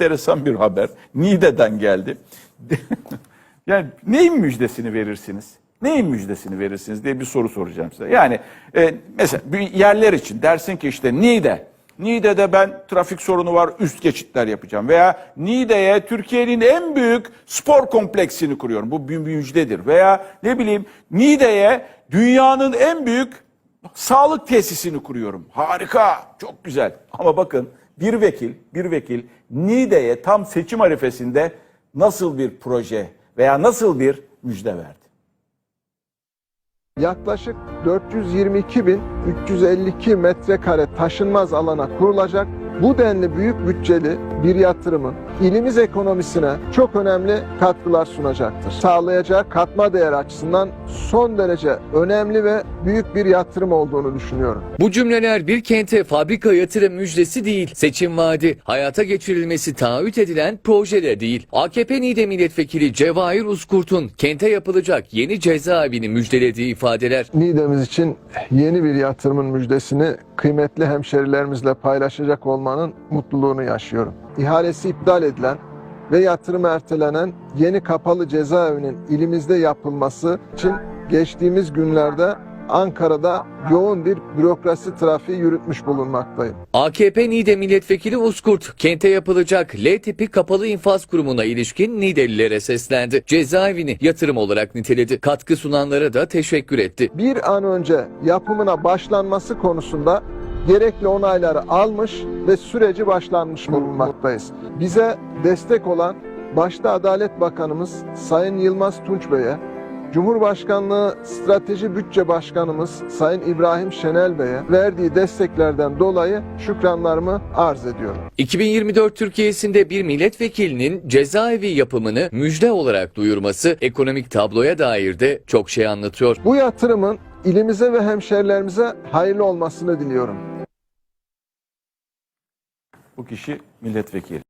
enteresan bir haber. Niğde'den geldi. yani neyin müjdesini verirsiniz? Neyin müjdesini verirsiniz diye bir soru soracağım size. Yani e, mesela yerler için dersin ki işte Niğde. Niğde'de ben trafik sorunu var üst geçitler yapacağım. Veya Niğde'ye Türkiye'nin en büyük spor kompleksini kuruyorum. Bu bir müjdedir. Veya ne bileyim Niğde'ye dünyanın en büyük sağlık tesisini kuruyorum. Harika, çok güzel. Ama bakın bir vekil, bir vekil Niğde'ye tam seçim arifesinde nasıl bir proje veya nasıl bir müjde verdi? Yaklaşık 422.352 metrekare taşınmaz alana kurulacak bu denli büyük bütçeli bir yatırımın ilimiz ekonomisine çok önemli katkılar sunacaktır. Sağlayacağı katma değer açısından son derece önemli ve büyük bir yatırım olduğunu düşünüyorum. Bu cümleler bir kente fabrika yatırım müjdesi değil, seçim vaadi, hayata geçirilmesi taahhüt edilen proje de değil. AKP Niğde Milletvekili Cevahir Uzkurt'un kente yapılacak yeni cezaevini müjdelediği ifadeler. Niğde'miz için yeni bir yatırımın müjdesini kıymetli hemşerilerimizle paylaşacak olmanın mutluluğunu yaşıyorum. İhalesi iptal edilen ve yatırım ertelenen yeni kapalı cezaevinin ilimizde yapılması için geçtiğimiz günlerde Ankara'da yoğun bir bürokrasi trafiği yürütmüş bulunmaktayım. AKP Niğde Milletvekili Uzkurt, kente yapılacak L tipi kapalı infaz kurumuna ilişkin Niğdelilere seslendi. Cezaevini yatırım olarak niteledi. Katkı sunanlara da teşekkür etti. bir an önce yapımına başlanması konusunda gerekli onayları almış ve süreci başlanmış bulunmaktayız. Bize destek olan başta Adalet Bakanımız Sayın Yılmaz Tunç Bey'e, Cumhurbaşkanlığı Strateji Bütçe Başkanımız Sayın İbrahim Şenel Bey'e verdiği desteklerden dolayı şükranlarımı arz ediyorum. 2024 Türkiye'sinde bir milletvekilinin cezaevi yapımını müjde olarak duyurması ekonomik tabloya dair de çok şey anlatıyor. Bu yatırımın ilimize ve hemşerilerimize hayırlı olmasını diliyorum. Bu kişi milletvekili.